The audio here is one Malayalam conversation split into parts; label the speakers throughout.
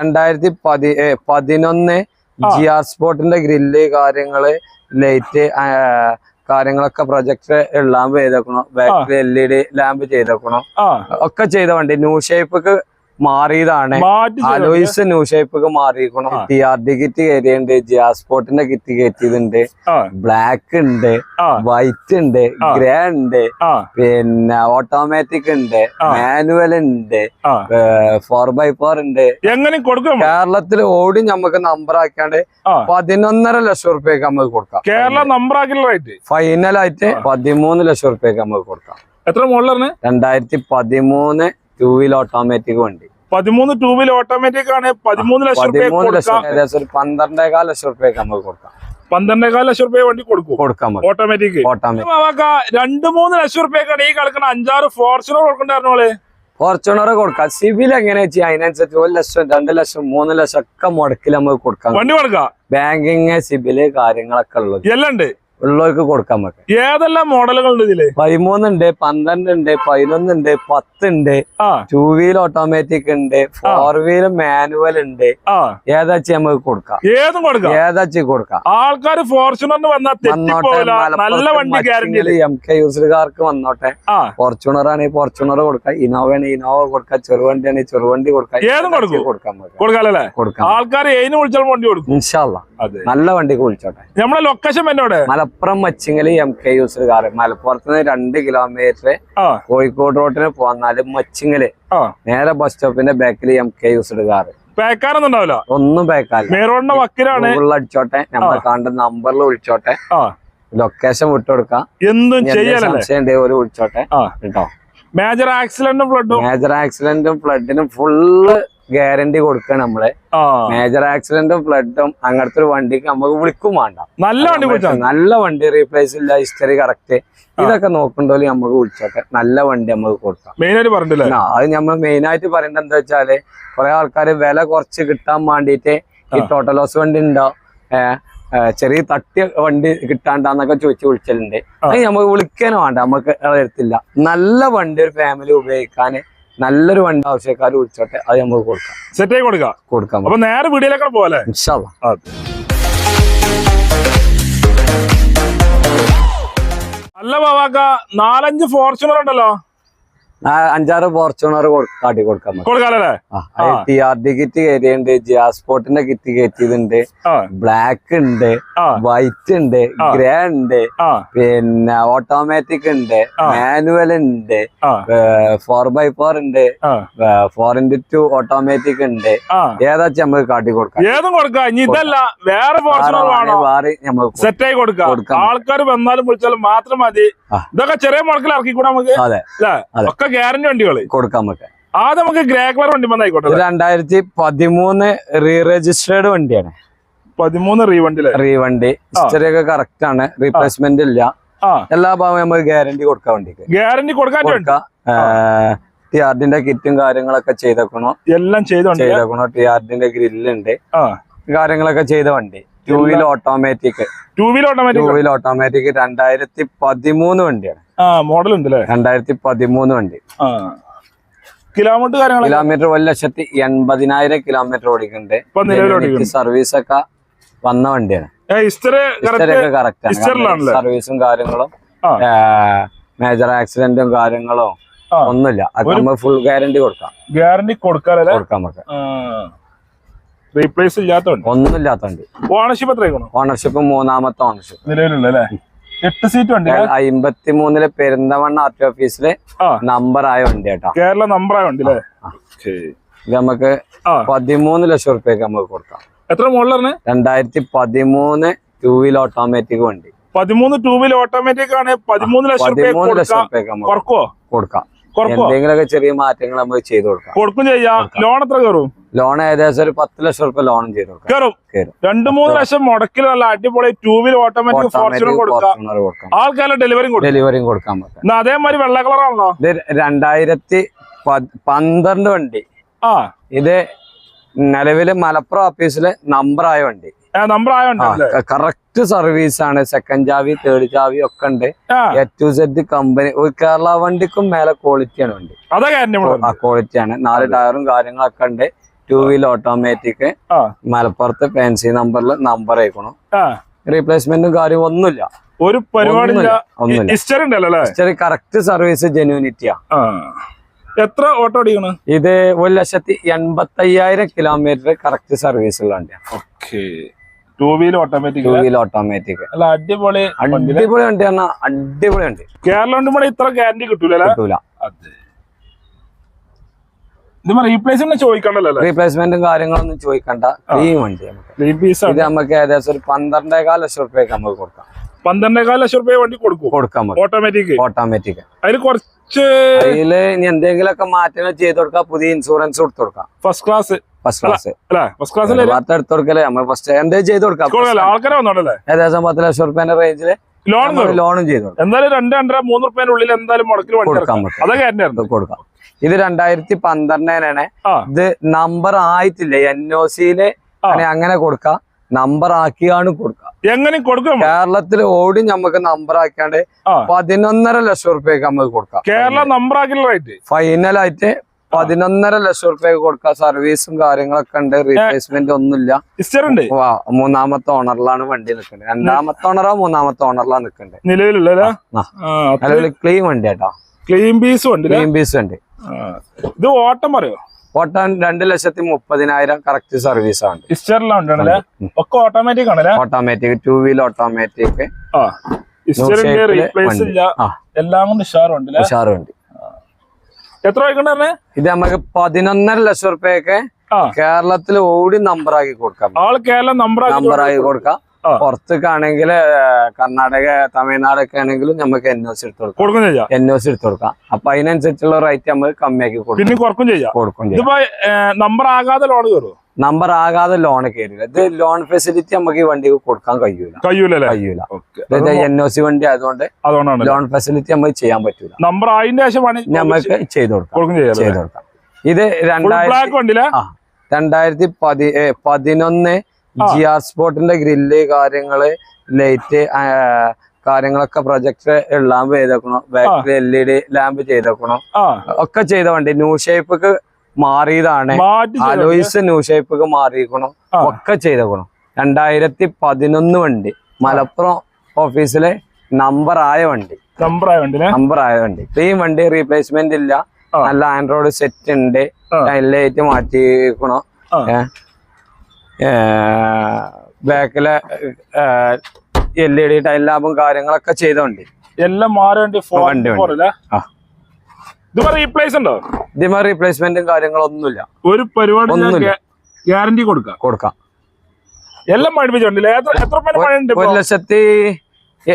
Speaker 1: രണ്ടായിരത്തി പതി പതിനൊന്ന്. ജി ആർ സ്പോർട്ടിന്റെ ഗ്രില്ല് കാര്യങ്ങൾ ലൈറ്റ് കാര്യങ്ങളൊക്കെ പ്രൊജക്ട് ലാമ്പ് ചെയ്തേക്കണം. ബാക്കിൽ എൽ ഇ ഡി ലാമ്പ് ചെയ്തേക്കണം. ഒക്കെ ചെയ്ത വണ്ടി. ന്യൂ ഷേപ്പ് മാറിയതാണ്. അലോയിസ് ന്യൂ ഷേപ്പ് മാറിയിരിക്കണം. ടി ആർ ഡി കിറ്റ് കയറിയുണ്ട് ജിയാസ്പോർട്ടിന്റെ കിറ്റ് കയറ്റിയതുണ്ട് ബ്ലാക്ക് ഉണ്ട് വൈറ്റ് ഉണ്ട് ഗ്രേ ഉണ്ട് പിന്നെ ഓട്ടോമാറ്റിക് ഉണ്ട് മാനുവൽ ഉണ്ട് ഫോർ ബൈ ഫോർ ഉണ്ട്.
Speaker 2: എങ്ങനെ കൊടുക്കും?
Speaker 1: കേരളത്തിൽ ഓടി നമുക്ക് നമ്പർ
Speaker 2: ആക്കാണ്ട്
Speaker 1: പതിനൊന്നര ലക്ഷം റുപ്യക്ക് നമുക്ക് കൊടുക്കാം.
Speaker 2: കേരള നമ്പർ ആക്കിയുള്ള റേറ്റ്
Speaker 1: ആയിട്ട് പതിമൂന്ന് ലക്ഷം റുപ്യക്ക് നമുക്ക് കൊടുക്കാം.
Speaker 2: എത്ര മുകളിലാണ്
Speaker 1: രണ്ടായിരത്തി പതിമൂന്ന് ടൂ വീൽ ഓട്ടോമാറ്റിക് വണ്ടി.
Speaker 2: പതിമൂന്ന് ടൂബിൽ വീലർ ഓട്ടോമാറ്റിക് ആണ്. പതിമൂന്ന് ലക്ഷം
Speaker 1: രൂപ പന്ത്രണ്ടേകാൽ ലക്ഷം റുപ്യക്ക് നമുക്ക് കൊടുക്കാം.
Speaker 2: പന്ത്രണ്ടേകാൽ ലക്ഷം റുപ്യ വണ്ടി കൊടുക്കും.
Speaker 1: കൊടുക്കാം
Speaker 2: ഓട്ടോമാറ്റിക്
Speaker 1: ഓട്ടോമാറ്റിക്
Speaker 2: രണ്ട് മൂന്ന് ലക്ഷം റുപ്യക്കാണ് ഈ കിടക്കുന്ന അഞ്ചാറ് ഫോർച്യൂണർ കൊടുക്കണ്ടായിരുന്നോളെ
Speaker 1: ഫോർച്യൂണർ കൊടുക്കാം. സിവിൽ എങ്ങനെ ചെയ്യാം? അതിനനുസരിച്ച് ഒരു ലക്ഷം രണ്ട് ലക്ഷം മൂന്ന് ലക്ഷം ഒക്കെ മുടക്കിൽ നമുക്ക് കൊടുക്കാം.
Speaker 2: വണ്ടി കൊടുക്കാം.
Speaker 1: ബാങ്കിങ് സിബിൽ കാര്യങ്ങളൊക്കെ ഉള്ളത്.
Speaker 2: എല്ലാം ഉണ്ട്.
Speaker 1: ഉള്ളവർക്ക് കൊടുക്കാൻ പറ്റും
Speaker 2: ഏതെല്ലാം മോഡലുകൾ ഉണ്ട് ഇതിൽ?
Speaker 1: പതിമൂന്നുണ്ട് പന്ത്രണ്ട് ഉണ്ട് പതിനൊന്നുണ്ട് പത്തുണ്ട്.
Speaker 2: ഉണ്ട്
Speaker 1: ടൂ വീൽ ഓട്ടോമാറ്റിക് ഉണ്ട് ഫോർ വീൽ മാനുവൽ ഉണ്ട്. ഏതാച്ചി നമുക്ക് കൊടുക്കാം.
Speaker 2: ഏതും കൊടുക്കാം.
Speaker 1: ഏതാച്ചി കൊടുക്കാം.
Speaker 2: ആൾക്കാർ ഫോർച്യൂണറിന് തെറ്റിപ്പോവില്ല. നല്ല വണ്ടി ഗ്യാരണ്ടി
Speaker 1: എം കെ യൂസർകാർക്ക് വന്നോട്ടെ. ഫോർച്യൂണർ ആണെങ്കിൽ ഫോർച്യൂണർ കൊടുക്കാം. ഇനോവ ആണെങ്കിൽ ഇനോവ കൊടുക്കാം. ചെറുവണ്ടി ആണെങ്കിൽ ചെറുവണ്ടി കൊടുക്കാം.
Speaker 2: ഏതും കൊടുക്കും.
Speaker 1: കൊടുക്കാം
Speaker 2: ആൾക്കാർ ഏതിന് വിളിച്ചാൽ വണ്ടി കൊടുക്കും.
Speaker 1: ഇൻഷാല്ല നല്ല വണ്ടിക്ക് വിളിച്ചോട്ടെ.
Speaker 2: നമ്മളെ ലൊക്കേഷൻ എന്നോട്?
Speaker 1: Malappuram Machingal M K used car മലപ്പുറത്ത് നിന്ന് രണ്ട് കിലോമീറ്റർ കോഴിക്കോട് റോട്ടിന് പോന്നാൽ
Speaker 2: മച്ചിങ്ങൽ.
Speaker 1: നേരെ ബസ് സ്റ്റോപ്പിന്റെ ബാക്കിൽ എം കെ യൂസർകാർ
Speaker 2: പേക്കാരൊന്നും ഉണ്ടാവില്ല?
Speaker 1: ഒന്നും
Speaker 2: വക്കിലാണ്.
Speaker 1: ഗൂഗിളിൽ അടിച്ചോട്ടെ നമ്മൾ കണ്ട നമ്പറിൽ വിളിച്ചോട്ടെ. ലൊക്കേഷൻ വിട്ടുകൊടുക്കാം.
Speaker 2: എന്തും
Speaker 1: ഉണ്ടെങ്കിൽ ഒരു വിളിച്ചോട്ടെ. കേട്ടോ?
Speaker 2: മേജർ ആക്സിഡന്റും ഫ്ലഡും
Speaker 1: മേജർ ആക്സിഡന്റും ഫ്ലഡിനും ഫുള്ള് ഗ്യാരണ്ടി കൊടുക്കണം നമ്മളെ. മേജർ ആക്സിഡന്റും ഫ്ലഡും അങ്ങനത്തെ ഒരു വണ്ടിക്ക് നമുക്ക് വിളിക്കും വേണ്ട.
Speaker 2: നല്ല വണ്ടി
Speaker 1: നല്ല വണ്ടി റീപ്ലേസ് ഇല്ല ഹിസ്റ്ററി കറക്റ്റ് ഇതൊക്കെ നോക്കണ്ടോ നമുക്ക് വിളിച്ചോട്ടെ നല്ല വണ്ടി നമുക്ക് കൊടുക്കാം.
Speaker 2: മെയിൻ ആയിട്ട് പറഞ്ഞില്ലേ
Speaker 1: അത് നമ്മൾ മെയിൻ ആയിട്ട് പറയേണ്ടത് എന്താ വെച്ചാൽ കുറെ ആൾക്കാർ വില കുറച്ച് കിട്ടാൻ വേണ്ടിയിട്ട് ഈ ടോട്ടൽ ലോസ് വണ്ടി ഉണ്ടോ? ചെറിയ തട്ടിയ വണ്ടി കിട്ടാണ്ടെന്നൊക്കെ ചോദിച്ച് വിളിച്ചിട്ടുണ്ട് അത് നമുക്ക് വിളിക്കാനും വേണ്ട നമുക്ക് എടുത്തില്ല നല്ല വണ്ടി ഒരു ഫാമിലി ഉപയോഗിക്കാൻ നല്ലൊരു വണ്ടി ആവശ്യക്കാർ വിളിച്ചോട്ടെ അത് നമുക്ക് കൊടുക്കാം.
Speaker 2: സെറ്റ് ആയി കൊടുക്കാം.
Speaker 1: കൊടുക്കാം.
Speaker 2: അപ്പൊ നേരെ വീടിലേക്കാണ് പോലെ അല്ല ബാബാക്ക നാലഞ്ച് ഫോർച്യൂണർ ഉണ്ടല്ലോ?
Speaker 1: അഞ്ചാറ് ഫോർച്യൂണർ കാട്ടി കൊടുക്കാം ടി ആർ ഡി കിറ്റ് കയറ്റിയുണ്ട് ജിയാസ്പോർട്ടിന്റെ കിറ്റ് കയറ്റിയതുണ്ട് ബ്ലാക്ക് ഉണ്ട് വൈറ്റ് ഉണ്ട് ഗ്രേ ഉണ്ട് പിന്നെ ഓട്ടോമാറ്റിക് ഉണ്ട് മാനുവൽ ഉണ്ട് ഫോർ ബൈ ഫോർ ഉണ്ട് ഫോർ ഇന്റു ടു ഓട്ടോമാറ്റിക് ഉണ്ട്.
Speaker 2: ഏതാ
Speaker 1: ഏതാച്ചും നമുക്ക് കാട്ടി കൊടുക്കാം
Speaker 2: ഏതും കൊടുക്കാം. ഇതല്ല വേറെ
Speaker 1: വേറെ
Speaker 2: സെറ്റ് ആയി കൊടുക്കാം. ആൾക്കാർ വന്നാലും വിളിച്ചാലും മാത്രം മതി. ഇതൊക്കെ ചെറിയ മുടക്കിൽ ഇറക്കിക്കൂടാ നമുക്ക്?
Speaker 1: അതെ. അതെ.
Speaker 2: ഒക്കെ ഗ്യാരണ്ടി വണ്ടികൾ
Speaker 1: കൊടുക്കാൻ നമുക്ക്.
Speaker 2: ആ നമുക്ക് ഗ്രേ കളർ വണ്ടി വന്നായിക്കോട്ടെ
Speaker 1: രണ്ടായിരത്തി പതിമൂന്ന് റീ രജിസ്റ്റേർഡ് വണ്ടിയാണ്.
Speaker 2: പതിമൂന്ന് റീ വണ്ടി
Speaker 1: റീ വണ്ടി. ഹിസ്റ്ററി ഒക്കെ കറക്റ്റ് ആണ്. റീപ്ലേസ്മെന്റ് ഇല്ല. എല്ലാ ഭാഗവും നമ്മൾ ഗ്യാരണ്ടി കൊടുക്കാൻ വണ്ടിക്ക്.
Speaker 2: ഗ്യാരണ്ടി കൊടുക്കാൻ
Speaker 1: ടി ആർഡിന്റെ കിറ്റും കാര്യങ്ങളൊക്കെ ചെയ്തേക്കണോ?
Speaker 2: എല്ലാം
Speaker 1: ചെയ്തേക്കണോ? ടി ആർഡിന്റെ ഗ്രില്ലുണ്ട് കാര്യങ്ങളൊക്കെ ചെയ്ത വണ്ടി. Two wheel automatic
Speaker 2: two
Speaker 1: two
Speaker 2: automatic
Speaker 1: wheel automatic രണ്ടായിരത്തി പതിമൂന്ന് വണ്ടിയാണ്.
Speaker 2: മോഡൽ ഉണ്ട് അല്ലേ
Speaker 1: രണ്ടായിരത്തി പതിമൂന്ന് വണ്ടി
Speaker 2: കിലോമീറ്റർ കാര്യങ്ങൾ
Speaker 1: കിലോമീറ്റർ ഒരു ലക്ഷത്തി എൺപതിനായിരം കിലോമീറ്റർ ഓടിക്കുന്നുണ്ട്.
Speaker 2: ഓടിക്കുന്നു.
Speaker 1: സർവീസ് ഒക്കെ വന്ന വണ്ടിയാണ്. സർവീസും കാര്യങ്ങളും. മേജർ ആക്സിഡന്റും കാര്യങ്ങളും. ഒന്നുമില്ല. അത് നമ്മൾ ഫുൾ ഗ്യാരണ്ടി കൊടുക്കാം.
Speaker 2: ഗ്യാരണ്ടി കൊടുക്കാൻ
Speaker 1: കൊടുക്കാം നമുക്ക്.
Speaker 2: റീപ്ലേസ്
Speaker 1: വണ്ടി.
Speaker 2: ഓണർഷിപ്പ് എത്രയാക്കണോ
Speaker 1: ഓണർഷിപ്പ് മൂന്നാമത്തെ ഓണർഷിപ്പ്
Speaker 2: നിലവിലുള്ള അല്ലേ എട്ട് സീറ്റ് വണ്ടി
Speaker 1: അമ്പത്തി മൂന്നിലെ പെരുന്തമണ്ണ ആർ ടി ഓഫീസിലെ നമ്പർ ആയ വണ്ടി കേട്ടോ.
Speaker 2: കേരള നമ്പർ ആയ വണ്ടി അല്ലേ
Speaker 1: ഇത് നമുക്ക് പതിമൂന്ന് ലക്ഷം റുപ്യക്ക് നമുക്ക് കൊടുക്കാം.
Speaker 2: എത്ര മോഡലാണ്
Speaker 1: രണ്ടായിരത്തി പതിമൂന്ന് ടൂ വീൽ ഓട്ടോമാറ്റിക് വണ്ടി.
Speaker 2: പതിമൂന്ന് ടൂ വീൽ ഓട്ടോമാറ്റിക് ആണ്. പതിമൂന്ന് ലക്ഷം റുപ്യ
Speaker 1: പതിമൂന്ന് ലക്ഷം
Speaker 2: കൊടുക്കാം.
Speaker 1: എന്തെങ്കിലുമൊക്കെ ചെറിയ മാറ്റങ്ങൾ നമുക്ക് ചെയ്ത് കൊടുക്കാം.
Speaker 2: കൊടുക്കും ചെയ്യാം. ലോൺ എത്ര കയറും?
Speaker 1: ലോൺ ഏകദേശം ഒരു പത്ത് ലക്ഷം റുപ്യ ലോണും ചെയ്ത് കൊടുക്കാം.
Speaker 2: രണ്ട് മൂന്ന് ലക്ഷം മുടക്കിൽ നല്ല അടിപൊളി ടൂ വീലർ ഓട്ടോമാറ്റിക് ഫോർച്യൂണർ കൊടുക്കാം. ആൾക്കാരെ ഡെലിവറിയും കൊടുക്കും.
Speaker 1: ഡെലിവറിയും കൊടുക്കാൻ പറ്റും.
Speaker 2: അതേമാതിരി വെള്ള കളറാണല്ലോ
Speaker 1: ഇത് രണ്ടായിരത്തി പന്ത്രണ്ട് വണ്ടി.
Speaker 2: ആ.
Speaker 1: ഇത് നിലവിൽ മലപ്പുറം ഓഫീസിലെ നമ്പറായ ആയ വണ്ടി.
Speaker 2: നമ്പർ
Speaker 1: കറക്റ്റ് സർവീസ് ആണ്. സെക്കൻഡ് ചാവി തേർഡ് ചാവി ഒക്കെ ഉണ്ട്. എ ടു സെഡ് കമ്പനി ഒരു കേരള വണ്ടിക്കും മേലെ ക്വാളിറ്റിയാണ് വണ്ടി. ആ ക്വാളിറ്റി ആണ്. നാല് ടയറും കാര്യങ്ങളൊക്കെ ഉണ്ട്. ടൂ വീൽ ഓട്ടോമാറ്റിക് മലപ്പുറത്ത് ഫാൻസി നമ്പറിൽ നമ്പർ അയക്കണം. റീപ്ലേസ്മെന്റും കാര്യം ഒന്നുമില്ല.
Speaker 2: ഒരു
Speaker 1: പരിപാടി.
Speaker 2: ഹിസ്റ്ററി
Speaker 1: കറക്റ്റ് സർവീസ് ജെന്യൂനിറ്റിയാ
Speaker 2: എത്ര ഓട്ടോ അടിക്കണം
Speaker 1: ഇത് ഒരു ലക്ഷത്തി എൺപത്തി അയ്യായിരം കിലോമീറ്റർ കറക്റ്റ് സർവീസ് ഉള്ള വണ്ടിയാണ്
Speaker 2: okay two wheel automatic
Speaker 1: two wheeler automatic
Speaker 2: അല്ല അടിപൊളി
Speaker 1: അടിപൊളി വണ്ടി പറഞ്ഞാൽ അടിപൊളി വണ്ടി.
Speaker 2: കേരളം കൊണ്ട് ഇത്ര ഗ്യാരണ്ടി കിട്ടൂല
Speaker 1: കിട്ടൂല.
Speaker 2: റീപ്ലേസ്മെന്റ് ചോദിക്കണ്ടല്ലോ
Speaker 1: റീപ്ലേസ്മെന്റും കാര്യങ്ങളൊന്നും ചോദിക്കണ്ട. ക്ലീൻ വണ്ടി നമുക്ക്.
Speaker 2: പീസ്
Speaker 1: ഇത് നമുക്ക് ഏകദേശം ഒരു പന്ത്രണ്ടേകാൽ ലക്ഷം റുപ്യക്ക് നമുക്ക് കൊടുക്കാം.
Speaker 2: പന്ത്രണ്ടേകാൽ ലക്ഷം റുപ്യ വണ്ടി കൊടുക്കും
Speaker 1: കൊടുക്കാം
Speaker 2: ഓട്ടോമാറ്റിക്
Speaker 1: ഓട്ടോമാറ്റിക്
Speaker 2: അതിന് കുറച്ച്
Speaker 1: അതിൽ ഇനി എന്തെങ്കിലുമൊക്കെ മാറ്റങ്ങൾ ചെയ്ത് കൊടുക്കാം പുതിയ ഇൻഷുറൻസ് കൊടുത്തു കൊടുക്കാം.
Speaker 2: First class
Speaker 1: first class
Speaker 2: first
Speaker 1: class എടുത്തു കൊടുക്കല്ലേ നമ്മൾ ഫസ്റ്റ് എന്തെങ്കിലും ചെയ്ത് കൊടുക്കാം? ഏകദേശം പത്ത് ലക്ഷം റുപ്യന്റെ റേഞ്ചിൽ
Speaker 2: ലോൺ
Speaker 1: ലോണും ചെയ്ത്
Speaker 2: എന്തായാലും രണ്ട് രണ്ടര മൂന്ന് റുപ്യന്റെ ഉള്ളിൽ എന്തായാലും മുടക്കിൽ
Speaker 1: കൊടുക്കാൻ. പറ്റും. കൊടുക്കാം. ഇത് രണ്ടായിരത്തി പന്ത്രണ്ടിനാണ്. ഇത് നമ്പർ ആയിട്ടില്ല? എൻ ഒ
Speaker 2: സിയിൽ
Speaker 1: അങ്ങനെ കൊടുക്കാം. നമ്പർ ആക്കിയാണ് കൊടുക്കുക.
Speaker 2: എങ്ങനെ കൊടുക്കും
Speaker 1: കേരളത്തിൽ ഓടി നമുക്ക് നമ്പർ
Speaker 2: ആക്കാണ്ട്
Speaker 1: പതിനൊന്നര ലക്ഷം റുപ്യക്ക് നമുക്ക് കൊടുക്കാം.
Speaker 2: കേരള നമ്പർ ആക്കിയുള്ള റേറ്റ്
Speaker 1: ഫൈനലായിട്ട് പതിനൊന്നര ലക്ഷം റുപ്യക്ക് കൊടുക്കാം. സർവീസും കാര്യങ്ങളൊക്കെ ഉണ്ട്. റീപ്ലേസ്മെന്റ് ഒന്നുമില്ല. മൂന്നാമത്തെ ഓണറിലാണ് വണ്ടി നിൽക്കുന്നത്. രണ്ടാമത്തെ ഓണറോ മൂന്നാമത്തെ ഓണറിലാണ് നിൽക്കുന്നത്.
Speaker 2: നിലവിലുള്ള.
Speaker 1: നിലവിൽ ക്ലീൻ വണ്ടി കേട്ടോ
Speaker 2: ക്ലീൻ പീസ് ഉണ്ട്
Speaker 1: ക്ലീൻ പീസ് ഉണ്ട്.
Speaker 2: ഇത് ഓട്ടം പറയോ?
Speaker 1: ഓട്ടാൻ രണ്ട് ലക്ഷത്തി മുപ്പതിനായിരം കറക്റ്റ് സർവീസ് ആണ്.
Speaker 2: ഒക്കെ ഓട്ടോമാറ്റിക് ആണല്ലേ?
Speaker 1: ഓട്ടോമാറ്റിക് ടൂ വീൽ ഓട്ടോമാറ്റിക്
Speaker 2: എത്ര
Speaker 1: ഇത് നമുക്ക് പതിനൊന്നര ലക്ഷം റുപ്യൊക്കെ കേരളത്തിൽ ഓടി നമ്പർ ആക്കി കൊടുക്കാം.
Speaker 2: ആൾ കേരളം
Speaker 1: ആക്കി കൊടുക്കാം. പുറത്തേക്കാണെങ്കിൽ കർണാടക തമിഴ്നാട് ഒക്കെ ആണെങ്കിലും നമുക്ക് എൻ ഒ സി എടുത്ത് കൊടുക്കാം. എൻ ഒ സി എടുത്ത് കൊടുക്കാം. അപ്പൊ അതിനനുസരിച്ചുള്ള റേറ്റ് നമ്മൾ കമ്മിയാക്കി കൊടുക്കും. കൊടുക്കും
Speaker 2: നമ്പർ ആകാതെ ലോൺ കയറും
Speaker 1: നമ്പർ ആകാതെ ലോൺ കയറില്ല ഇത് ലോൺ ഫെസിലിറ്റി നമുക്ക് ഈ വണ്ടിക്ക് കൊടുക്കാൻ കഴിയൂല.
Speaker 2: കഴിയൂല
Speaker 1: കഴിയൂല.
Speaker 2: ഓക്കെ.
Speaker 1: ഇത് എൻ ഒ സി വണ്ടി ആയതുകൊണ്ട്
Speaker 2: അതുകൊണ്ടാണ്
Speaker 1: ലോൺ ഫെസിലിറ്റി നമുക്ക് ചെയ്യാൻ പറ്റൂല.
Speaker 2: നമ്പർ ആയതിന്റെ ശേഷം
Speaker 1: നമുക്ക് ചെയ്ത് കൊടുക്കാം. ചെയ്ത് കൊടുക്കാം. ഇത് രണ്ടായിരത്തി രണ്ടായിരത്തി പതി പതിനൊന്ന് ജി ആർ സ്പോർട്ടിന്റെ ഗ്രില്ല് കാര്യങ്ങൾ ലൈറ്റ് കാര്യങ്ങളൊക്കെ പ്രൊജക്ട് ലാമ്പ് ചെയ്തേക്കണം. ബാക്കിൽ എൽ ഇ ഡി ലാമ്പ് ചെയ്തേക്കണം. ഒക്കെ ചെയ്ത വണ്ടി. ന്യൂ ഷേപ്പ്ക്ക് മാറിയതാണ്. അലോയിസ് ന്യൂ ഷേപ്പ്ക്ക് മാറിയിരിക്കണം. ഒക്കെ ചെയ്തേക്കണം. രണ്ടായിരത്തി പതിനൊന്ന് വണ്ടി. മലപ്പുറം ഓഫീസിലെ നമ്പർ ആയ വണ്ടി.
Speaker 2: നമ്പർ ആയ വണ്ടി
Speaker 1: നമ്പർ ആയ വണ്ടി. ഈ വണ്ടി റീപ്ലേസ്മെന്റ് ഇല്ല. നല്ല ആൻഡ്രോയിഡ് സെറ്റ് ഉണ്ട്.
Speaker 2: എല്ലാം
Speaker 1: ലൈറ്റ് മാറ്റിക്കണോ
Speaker 2: ആ.
Speaker 1: ബാക്കിലെ എൽ ഇ ഡി ടൈൽ ലാബും കാര്യങ്ങളൊക്കെ ചെയ്ത വണ്ടി
Speaker 2: എല്ലാം മാറി വണ്ടി. റീപ്ലേസ് ഉണ്ടോ?
Speaker 1: ഇതിമ റീപ്ലേസ്മെന്റും കാര്യങ്ങളൊന്നുമില്ല.
Speaker 2: ഒരു പരിപാടി. ഗ്യാരണ്ടി കൊടുക്കാം.
Speaker 1: കൊടുക്കാം.
Speaker 2: എല്ലാം പഠിപ്പിച്ച എത്ര എത്ര പണി പണിയുണ്ട്
Speaker 1: ഒരു ലക്ഷത്തി ഏ,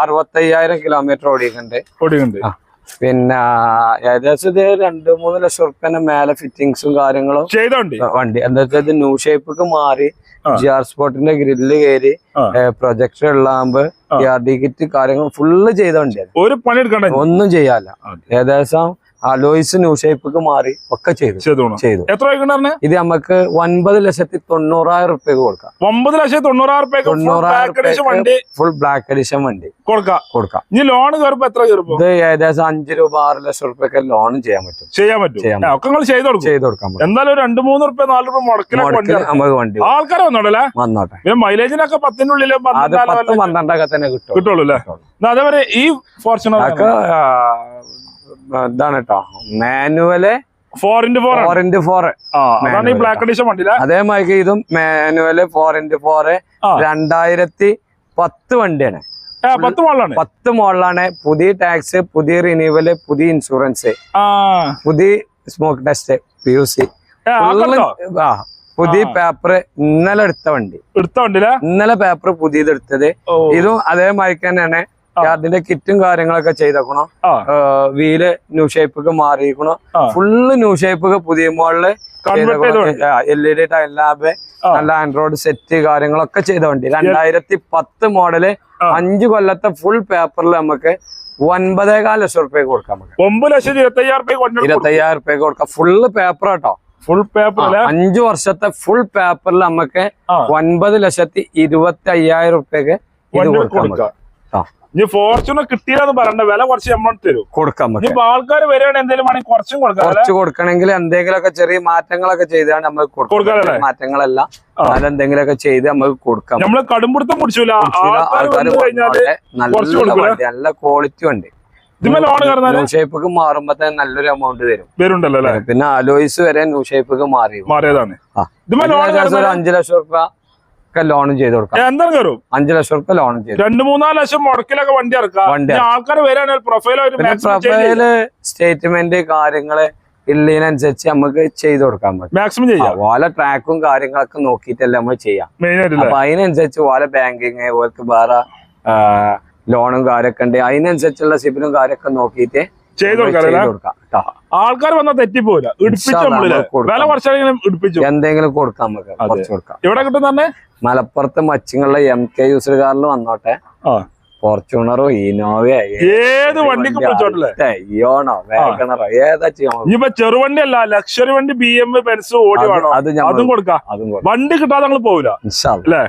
Speaker 1: അറുപത്തയ്യായിരം കിലോമീറ്റർ ഓടിയിട്ടുണ്ട്. ഓടിയിട്ടുണ്ട്. പിന്നെ ഏകദേശം ഇത് രണ്ട് മൂന്ന് ലക്ഷം റുപ്യന്റെ മേലെ ഫിറ്റിങ്സും കാര്യങ്ങളും
Speaker 2: ചെയ്തോണ്ട് വണ്ടി
Speaker 1: എന്താ വെച്ചാൽ ഇത് ന്യൂ ഷേപ്പൊക്കെ മാറി. ജി ആർ സ്പോർട്ടിന്റെ ഗ്രില്ല് കയറി. പ്രൊജക്ടർ
Speaker 2: ആ.
Speaker 1: ആർ ഡി കിറ്റ് കാര്യങ്ങൾ ഫുള്ള് ചെയ്ത വണ്ടിയാണ്
Speaker 2: ഒരു പണി എടുക്കണ്ട
Speaker 1: ഒന്നും ചെയ്യാല്ല ഏകദേശം അലോയ്സ് ന്യൂ ഷേപ്പൊക്കെ മാറി ഒക്കെ ചെയ്തു.
Speaker 2: ചെയ്തു എത്ര
Speaker 1: ഇത് നമുക്ക് ഒൻപത് ലക്ഷത്തി തൊണ്ണൂറായിരം റുപ്യക്ക് കൊടുക്കാം.
Speaker 2: ഒമ്പത് ലക്ഷത്തി തൊണ്ണൂറായിരം
Speaker 1: തൊണ്ണൂറായിരം
Speaker 2: വണ്ടി.
Speaker 1: ഫുൾ ബ്ലാക്ക് എഡിഷൻ വണ്ടി.
Speaker 2: കൊടുക്കാം.
Speaker 1: കൊടുക്കാം.
Speaker 2: ഇനി ലോൺ കയറുമ്പോ എത്ര
Speaker 1: ഇത് ഏകദേശം അഞ്ച് രൂപ ആറ് ലക്ഷം റുപ്യൊക്കെ ലോൺ ചെയ്യാൻ പറ്റും.
Speaker 2: ചെയ്യാൻ പറ്റും. ചെയ്ത് കൊടുക്കും.
Speaker 1: ചെയ്ത് കൊടുക്കാൻ പറ്റും.
Speaker 2: എന്തായാലും രണ്ട് മൂന്ന് റുപ്യ നാല് റുപ്യ മുടക്കി.
Speaker 1: നമുക്ക് വണ്ടി
Speaker 2: ആൾക്കാരെ വന്നോളല്ലേ?
Speaker 1: വന്നോട്ടെ.
Speaker 2: മൈലേജിനൊക്കെ
Speaker 1: പത്തിനുള്ളിൽ പന്ത്രണ്ടൊക്കെ തന്നെ കിട്ടും
Speaker 2: കിട്ടുള്ളൂ അല്ലേ? അതേപോലെ ഈ ഫോർച്യൂണർ
Speaker 1: ഇതാണ് കേട്ടോ manual
Speaker 2: four into four
Speaker 1: four into four
Speaker 2: അതാണ് ഈ ബ്ലാക്ക് എഡിഷൻ വണ്ടി
Speaker 1: അതേമാതിരി ഇതും മാനുവൽ ഫോർ ഇന്റു ഫോർ. രണ്ടായിരത്തി പത്ത് വണ്ടിയാണ്.
Speaker 2: പത്ത് മോളിലാണ്
Speaker 1: പത്ത് മോളിലാണ് പുതിയ ടാക്സ് പുതിയ റിന്യൂവൽ പുതിയ ഇൻഷുറൻസ് പുതിയ smoke test P U C
Speaker 2: ആ
Speaker 1: പുതിയ പേപ്പർ ഇന്നലെ എടുത്ത വണ്ടി.
Speaker 2: എടുത്ത വണ്ടി
Speaker 1: ഇന്നലെ പേപ്പർ പുതിയത് എടുത്തത്. ഇതും അതേമാതിരി തന്നെയാണ്. അതിന്റെ കിറ്റും കാര്യങ്ങളൊക്കെ ചെയ്തേക്കണം. വീൽ ന്യൂ ഷേപ്പൊക്കെ മാറിയിരിക്കണം. ഫുള്ള് ന്യൂ ഷേപ്പൊക്കെ പുതിയ
Speaker 2: ചെയ്തോണ്ട്
Speaker 1: L E D tail lamp നല്ല ആൻഡ്രോയിഡ് സെറ്റ് കാര്യങ്ങളൊക്കെ ചെയ്ത വണ്ടി. രണ്ടായിരത്തി പത്ത്
Speaker 2: മോഡൽ
Speaker 1: അഞ്ചു കൊല്ലത്തെ ഫുൾ പേപ്പറിൽ നമുക്ക് ഒൻപതേകാൽ ലക്ഷം റുപ്യ കൊടുക്കാം നമുക്ക്
Speaker 2: ഒമ്പത് ലക്ഷത്തി ഇരുപത്തയ്യായിരം
Speaker 1: ഇരുപത്തയ്യായിരം റുപ്യ കൊടുക്കാം. ഫുള്ള് പേപ്പർ കേട്ടോ
Speaker 2: ഫുൾ പേപ്പർ
Speaker 1: അഞ്ചു വർഷത്തെ ഫുൾ പേപ്പറിൽ നമുക്ക് ഒൻപത് ലക്ഷത്തി ഇരുപത്തി അയ്യായിരം റുപ്യക്ക് ഇത് കൊടുക്കാം.
Speaker 2: ഇനി ഫോർച്യൂണർ കിട്ടിയില്ലെന്ന് പറയണ്ട. വില കുറച്ച് നമ്മൾ തരും.
Speaker 1: കൊടുക്കാൻ പറ്റും
Speaker 2: ഇനിയിപ്പോ ആൾക്കാർ വരികയാണെങ്കിൽ എന്തെങ്കിലും വേണമെങ്കിൽ കുറച്ചും കൊടുക്കാം
Speaker 1: കുറച്ച് കൊടുക്കണമെങ്കിൽ എന്തെങ്കിലുമൊക്കെ ചെറിയ മാറ്റങ്ങളൊക്കെ ചെയ്താണ്
Speaker 2: നമ്മൾ?
Speaker 1: കൊടുക്കാം മാറ്റങ്ങളെല്ലാം. എന്തെങ്കിലുമൊക്കെ ചെയ്ത് നമുക്ക് കൊടുക്കാം.
Speaker 2: നമ്മൾ കടുംപിടുത്തം ആൾക്കാർ
Speaker 1: വന്നോട്ടെ. നല്ല വണ്ടി നല്ല ക്വാളിറ്റി ഉണ്ട് ന്യൂ ഷേപ്പൊക്കെ മാറുമ്പോ തന്നെ നല്ലൊരു എമൗണ്ട് തരും. പിന്നെ അലോയ്സ് വരെ ന്യൂ ഷേപ്പൊക്കെ മാറി
Speaker 2: മാറിയതാണ്.
Speaker 1: ഒരു അഞ്ചു ലക്ഷം റുപ്യ ഒക്കെ ലോണും ചെയ്ത് കൊടുക്കാം.
Speaker 2: കയറും
Speaker 1: അഞ്ചു ലക്ഷം റുപ്യ ലോണും ചെയ്ത്
Speaker 2: രണ്ട് മൂന്നാൽ ലക്ഷം മുടക്കിലൊക്കെ വണ്ടി ഇറക്കാം.
Speaker 1: വണ്ടി
Speaker 2: ആൾക്കാർ ഒരു
Speaker 1: പിന്നെ പ്രൊഫൈൽ സ്റ്റേറ്റ്മെന്റ് കാര്യങ്ങൾ ഇല്ലതിനനുസരിച്ച് നമുക്ക് ചെയ്ത് കൊടുക്കാൻ പറ്റും.
Speaker 2: മാക്സിമം ചെയ്യാം.
Speaker 1: ഓല ട്രാക്കും കാര്യങ്ങളൊക്കെ നോക്കിയിട്ടല്ലേ നമ്മൾ ചെയ്യാം. അപ്പൊ അതിനനുസരിച്ച് ഓല ബാങ്കിങ് ഓർക്ക് വേറെ ലോണും കാര്യമൊക്കെ ഉണ്ട്. അതിനനുസരിച്ചുള്ള സിബിലും കാര്യമൊക്കെ നോക്കിയിട്ട്
Speaker 2: ചെയ്ത് കൊടുക്കാം. ആൾക്കാർ വന്നാൽ തെറ്റിപ്പോല ഇടിപ്പിച്ചു
Speaker 1: കൊടുക്കാം.
Speaker 2: വില കുറച്ചാണെങ്കിലും ഇടിപ്പിച്ചു
Speaker 1: എന്തെങ്കിലും കൊടുക്കാം നമുക്ക് കുറച്ച് കൊടുക്കാം.
Speaker 2: ഇവിടെ കിട്ടും തന്നെ?
Speaker 1: മലപ്പുറത്ത് മച്ചിങ്ങുള്ള എം കെ യൂസർ കാറിൽ വന്നോട്ടെ ഫോർച്യൂണറോ ഇനോവയോ
Speaker 2: ഏത് വണ്ടിക്കും വിളിച്ചോട്ടല്ലേ?
Speaker 1: ഇയോണോ വേഗണറോ ഏതാ
Speaker 2: ഇനിയിപ്പോ ചെറുവണ്ടി അല്ല ലക്ഷറി വണ്ടി ബി എം ബെൻസ് ഓടി
Speaker 1: അത്
Speaker 2: വേണോ?
Speaker 1: അത്
Speaker 2: കൊടുക്കാം. വണ്ടി കിട്ടാതെ ഞങ്ങൾ പോവില്ല.
Speaker 1: അല്ലാ.